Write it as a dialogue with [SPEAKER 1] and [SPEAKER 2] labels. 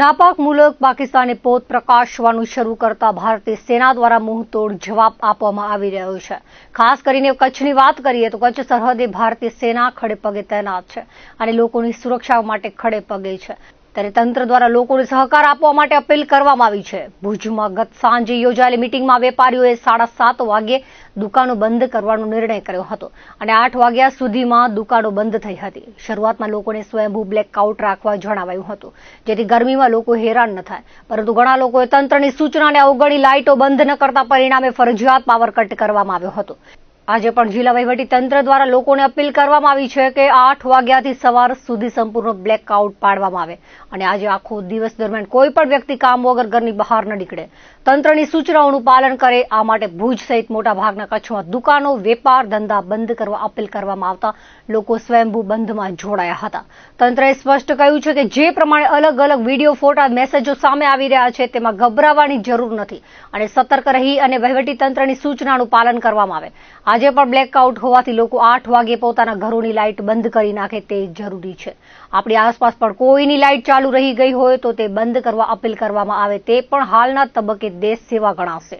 [SPEAKER 1] નાપાક મુલક પાકિસ્તાને પોત પ્રકાશવાનું શરૂ કરતા ભારતીય સેના દ્વારા મુંહતોડ જવાબ આપવામાં આવી રહ્યો છે. ખાસ કરીને કચ્છની વાત કરીએ તો કચ્છ સરહદે ભારતીય સેના ખડે પગે તૈનાત છે અને લોકોની સુરક્ષા માટે ખડે પગે છે. ત્યારે તંત્ર દ્વારા લોકોને સહકાર આપવા માટે અપીલ કરવામાં આવી છે. ભુજમાં ગત સાંજે યોજાયેલી મિટિંગમાં વેપારીઓએ સાડા સાત વાગ્યે દુકાનો બંધ કરવાનો નિર્ણય કર્યો હતો અને આઠ વાગ્યા સુધીમાં દુકાનો બંધ થઈ હતી. શરૂઆતમાં લોકોને સ્વયંભૂ બ્લેકઆઉટ રાખવા જણાવાયું હતું. જેથી ગરમીમાં લોકો હેરાન ન થાય. પરંતુ ઘણા લોકોએ તંત્રની સૂચનાને અવગણી લાઇટો બંધ ન કરતા પરિણામે ફરજિયાત પાવર કટ કરવામાં આવ્યો હતો. આજે પણ જિલ્લા તંત્ર દ્વારા લોકોને અપીલ કરવામાં આવી છે કે આઠ વાગ્યાથી સવાર સુધી સંપૂર્ણ બ્લેકઆઉટ પાડવામાં આવે અને આજે આખો દિવસ દરમિયાન કોઈ પણ વ્યક્તિ કામ વગર ઘરની બહાર ન નીકળે. તંત્રની સૂચનાઓનું પાલન કરે, આ માટે ભુજ સહિત મોટાભાગના કચ્છમાં દુકાનો, વેપાર ધંધા બંધ કરવા અપીલ કરવામાં આવતા લોકો સ્વયંભૂ બંધમાં જોડાયા હતા. તંત્રએ સ્પષ્ટ કહ્યું છે કે જે પ્રમાણે અલગ અલગ વીડિયો, ફોટા, મેસેજો સામે આવી રહ્યા છે તેમાં ગભરાવાની જરૂર નથી અને સતર્ક રહી અને તંત્રની સૂચનાનું પાલન કરવામાં આવે. આજે પણ બ્લેકઆઉટ હોવાથી લોકો આઠ વાગે પોતાના ઘરોની લાઇટ બંધ કરી નાખે તે જરૂરી છે. આપણી આસપાસ પણ કોઈની લાઇટ ચાલુ રહી ગઈ હોય તો તે બંધ કરવા અપીલ કરવામાં આવે તે પણ હાલના તબક્કે દેશ સેવા ગણાશે.